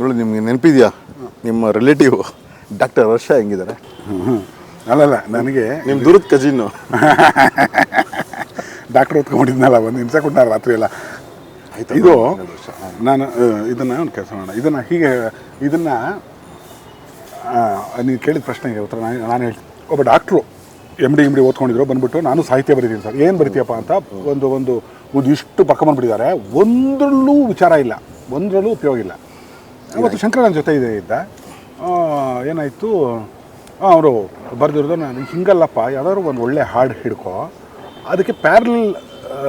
ನೋಡಿ ನಿಮಗೆ ನೆನಪಿದೆಯಾ? ನಿಮ್ಮ ರಿಲೇಟಿವ್ ಡಾಕ್ಟರ್ ವರ್ಷ ಹೆಂಗಿದ್ದಾರೆ? ಅಲ್ಲಲ್ಲ ನನಗೆ ನಿಮ್ಮ ದೂರದ ಕಜಿನ್ನು. ಡಾಕ್ಟರ್ ಹೊತ್ಕೊಂಡಿದ್ನಲ್ಲ ಒಂದು ಹಿಂಸೆ ಕೊಟ್ಟ ರಾತ್ರಿ ಎಲ್ಲ. ಆಯ್ತು ಇದು ನಾನು ಇದನ್ನು ಒಂದು ಕೆಲಸ ಮಾಡೋಣ. ಇದನ್ನು ಹೀಗೆ ಇದನ್ನು ನೀವು ಕೇಳಿದ ಪ್ರಶ್ನೆಗೆ ಉತ್ತರ ನಾನು ನಾನು ಹೇಳ್ತೀನಿ. ಒಬ್ಬ doctor M D M D ಓದ್ಕೊಂಡಿದ್ರು ಬಂದ್ಬಿಟ್ಟು ನಾನು ಸಾಹಿತ್ಯ ಬರೀತೀನಿ ಸರ್. ಏನು ಬರಿತೀಯಪ್ಪ ಅಂತ ಒಂದು ಒಂದು ಒಂದು ಇಷ್ಟು ಬರ್ಕೊಂಬಂದ್ಬಿಟ್ಟಿದ್ದಾರೆ ಒಂದರಲ್ಲೂ ವಿಚಾರ ಇಲ್ಲ. ಒಂದರಲ್ಲೂ ಉಪಯೋಗ ಇಲ್ಲ. ಅವತ್ತು ಶಂಕರ ಜೊತೆ ಇದೆ ಇದ್ದ. ಏನಾಯಿತು? ಅವರು ಬರೆದಿರೋದು ನಾನು ಹಿಂಗಲ್ಲಪ್ಪ, ಯಾವ್ದಾದ್ರು ಒಂದು ಒಳ್ಳೆ ಹಾಡು ಹಿಡ್ಕೊ. ಅದಕ್ಕೆ ಪ್ಯಾರಲ್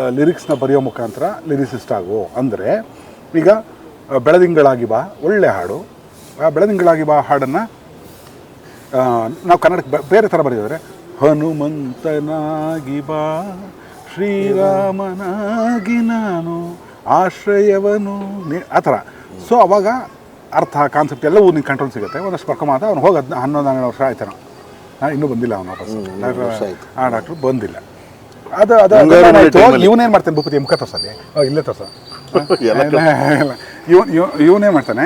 ಲಿರಿಕ್ಸ್ನ ಬರೆಯೋ ಮುಖಾಂತರ ಲಿರಿಸಿಸ್ಟ್ ಆಗು. ಅಂದರೆ, ಈಗ ಬೆಳದಿಂಗಳಾಗಿ ಬಾ, ಒಳ್ಳೆ ಹಾಡು. ಆ, ಬೆಳದಿಂಗಳಾಗಿ ಬಾ ಹಾಡನ್ನು ನಾವು ಕನ್ನಡಕ್ಕೆ ಬೇರೆ ಥರ ಬರೆದಿದ್ದಾರೆ ಹನುಮಂತನಾಗಿ ಬಾ, ಶ್ರೀರಾಮನಾಗಿ ನಾನು, ಆಶ್ರಯವನು ಆ ಥರ. ಸೊ ಅವಾಗ ಅರ್ಥ ಕಾನ್ಸೆಪ್ಟ್ ಎಲ್ಲವೂ ನಿಂಗೆ ಕಂಟ್ರೋಲ್ ಸಿಗುತ್ತೆ. ಒಂದಷ್ಟು ಬರ್ಕೊಂಬಾದ ಅವ್ನು ಹೋಗಿ ಹದಿನ ಹನ್ನೊಂದು ಹನ್ನೆರಡು ವರ್ಷ ಆಯ್ತಾನ. ನಾನು ಇನ್ನೂ ಬಂದಿಲ್ಲ ಅವನು ವಾಪಸ್ ಆ ಡಾಕ್ಟ್ರು ಬಂದಿಲ್ಲ. ಅದು ಅದು. ಇವನೇನು ಮಾಡ್ತಾನೆ ಭೂಪತಿ ಮುಖ ತೋರ್ಸಲ್ಲಿ? ಇಲ್ಲೇ ತೋರ್ಸ. ಇವನ್ ಇವನೇ ಮಾಡ್ತಾನೆ.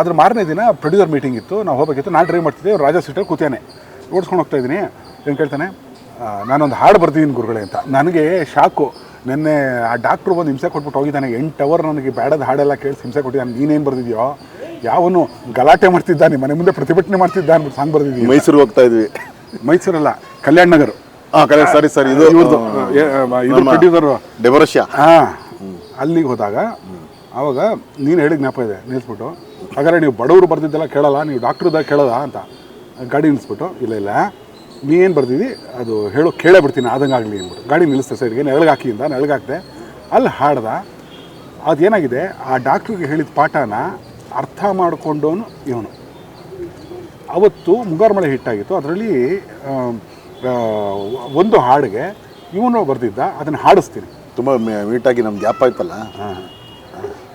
ಅದ್ರ ಮಾರನೇ ದಿನ ಪ್ರೊಡ್ಯೂಸರ್ ಮೀಟಿಂಗ್ ಇತ್ತು. ನಾವು ಹೋಗಬೇಕಿತ್ತು. ನಾನು ಡ್ರೈವ್ ಮಾಡ್ತಿದ್ದೆ. ರಾಜಾ ಸೀಟಲ್ಲಿ ಕೂತಾನೆ ಓಡಿಸ್ಕೊಂಡು ಹೋಗ್ತಾ ಇದ್ದೀನಿ. ಏನು ಕೇಳ್ತಾನೆ ನಾನೊಂದು ಹಾಡು ಬರ್ತಿದ್ದೀನಿ ಗುರುಗಳೇ ಅಂತ. ನನಗೆ ಶಾಕು. ನಿನ್ನೆ ಆ ಡಾಕ್ಟ್ರು ಬಂದು ಹಿಂಸೆ ಕೊಟ್ಬಿಟ್ಟು ಹೋಗಿದ್ದಾನೆ. ಎಂಟು ಅವರ್ ನನಗೆ ಬೇಡದ ಹಾಡೆಲ್ಲ ಕೇಳಿಸಿ ಹಿಂಸೆ ಕೊಟ್ಟಿದ್ದಾನೆ. ನೀನೇನು ಬರ್ದಿದ್ಯೋ? ಯಾವನು ಗಲಾಟೆ ಮಾಡ್ತಿದ್ದಾನೆ ಮನೆ ಮುಂದೆ ಪ್ರತಿಭಟನೆ ಮಾಡ್ತಿದ್ದ ಅಂದ್ಬಿಟ್ಟು ಸಾಂಗ್ ಬರ್ದಿದ್ವಿ ಮೈಸೂರು ಹೋಗ್ತಾ ಇದ್ವಿ. ಮೈಸೂರಲ್ಲ ಕಲ್ಯಾಣ ನಗರ್. ಹಾಂ ಕರೆ ಸರಿ ಸರಿ ಇದು ಇವ್ರದ್ದು ಇದು ಪ್ರೊಡ್ಯೂಸರು ಹಾಂ ಅಲ್ಲಿಗೆ ಹೋದಾಗ ಆವಾಗ ನೀನು ಹೇಳಿದ ಜ್ಞಾಪ ಇದೆ ನಿಲ್ಲಿಸ್ಬಿಟ್ಟು ಹಾಗಾದ್ರೆ ನೀವು ಬಡವರು ಬರ್ತಿದ್ದೆಲ್ಲ ಕೇಳಲ್ಲ ನೀವು ಡಾಕ್ಟ್ರದಾಗ ಕೇಳಲ್ಲ ಅಂತ ಗಾಡಿ ನಿಲ್ಲಿಸ್ಬಿಟ್ಟು ಇಲ್ಲ ಇಲ್ಲ ನೀ ಏನು ಬರ್ತಿದ್ದಿ ಅದು ಹೇಳೋ ಕೇಳೇ ಬಿಡ್ತೀನಿ ಆದಂಗೆ ಆಗಲಿ ಅಂದ್ಬಿಟ್ಟು. ಗಾಡಿ ನಿಲ್ಲಿಸ್ತೆ ಸೈಡ್ಗೆ ನೆಳಗಾಕಿಯಿಂದ ಹಾಕಿ ಅಂತ ನೆಳಗೆ ಹಾಕ್ದೆ ಅಲ್ಲಿ ಹಾಡ್ದ ಅದೇನಾಗಿದೆ ಆ ಡಾಕ್ಟ್ರಿಗೆ ಹೇಳಿದ ಪಾಠನ ಅರ್ಥ ಮಾಡಿಕೊಂಡವನು ಇವನು. ಅವತ್ತು ಮುಂಗಾರು ಮಳೆ ಹಿಟ್ಟಾಗಿತ್ತು ಅದರಲ್ಲಿ ಒಂದು ಹಾಡಿಗೆ ಇವನು ಬರೆದಿದ್ದ ಅದನ್ನು ಹಾಡಿಸ್ತೀನಿ. ತುಂಬ ಮೀಟಾಗಿ ನಮ್ಮ ಗ್ಯಾಪ್ ಆಯ್ತಲ್ಲ?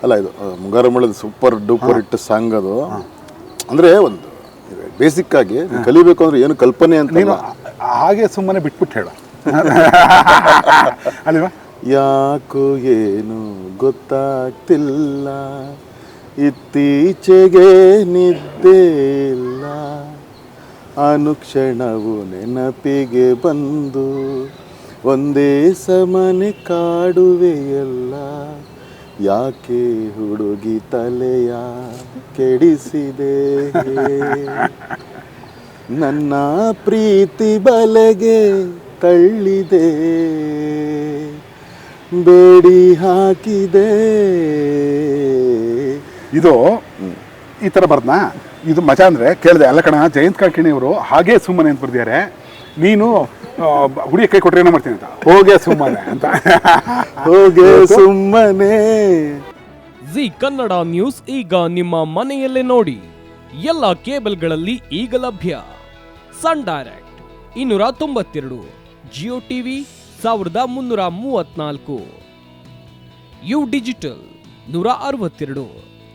ಅಲ್ಲ ಇದು ಮುಂಗಾರು ಮಳೆದು ಸೂಪರ್ ಡೂಪರ್ ಇಟ್ಟು ಸಾಂಗ್ ಅದು. ಅಂದರೆ ಒಂದು ಬೇಸಿಕ್ ಆಗಿ ಕಲಿಬೇಕು ಅಂದ್ರೆ ಏನು ಕಲ್ಪನೆ ಅಂತ ನೀನು ಹಾಗೆ ಸುಮ್ಮನೆ ಬಿಟ್ಬಿಟ್ಟು ಹೇಳ. ಅಲ್ವಾ? ಯಾಕೋ ಏನು ಗೊತ್ತಾಗ್ತಿಲ್ಲ. ಇತ್ತೀಚೆಗೆ ನಿದ್ದೆ ಇಲ್ಲ ಅನುಕ್ಷಣವು ನೆನಪಿಗೆ ಬಂದು ಒಂದೇ ಸಮನೆ ಕಾಡುವೆಯಲ್ಲ, ಯಾಕೆ ಹುಡುಗಿ ತಲೆಯ ಕೆಡಿಸಿದೆ? ನನ್ನ ಪ್ರೀತಿ ಬಲೆಗೆ ತಳ್ಳಿದೆ, ಬೇಡಿ ಹಾಕಿದೆ. ಇದು ಈ ಥರ ಬರ್ದ್ನಾ? ಇದು ಮಜಾ ಅಂದರೆ ಕೇಳಿದೆ ಅಲ್ಲ ಕಣ ಜಯಂತ್ ಕಾಕಿಣಿ ಅವರು ಹಾಗೆ ಸುಮ್ಮನೆ ಅಂತ ಬರ್ದಿದ್ದಾರೆ ನೀನು ಹುಡಿಯ ಕೈ ಕೊಟ್ಟರೆ ಏನೋ ಮಾಡ್ತೀನಿ ಅಂತ. ಹೋಗೆ ಸುಮ್ಮನೆ ಅಂತ. ಹೋಗೆ ಸುಮ್ಮನೆ. ಜಿ ಕನ್ನಡ ನ್ಯೂಸ್ ಈಗ ನಿಮ್ಮ ಮನೆಯಲ್ಲೇ ನೋಡಿ. ಎಲ್ಲ ಕೇಬಲ್ಗಳಲ್ಲಿ ಈಗ ಲಭ್ಯ. ಸನ್ ಡೈರೆಕ್ಟ್ ಇನ್ನೂರ ತೊಂಬತ್ತೆರಡು ಜಿಯೋ ಟಿವಿ ಸಾವಿರದ ಮುನ್ನೂರ ಮೂವತ್ನಾಲ್ಕು ಯು ಡಿಜಿಟಲ್ ನೂರ ಅರವತ್ತೆರಡು.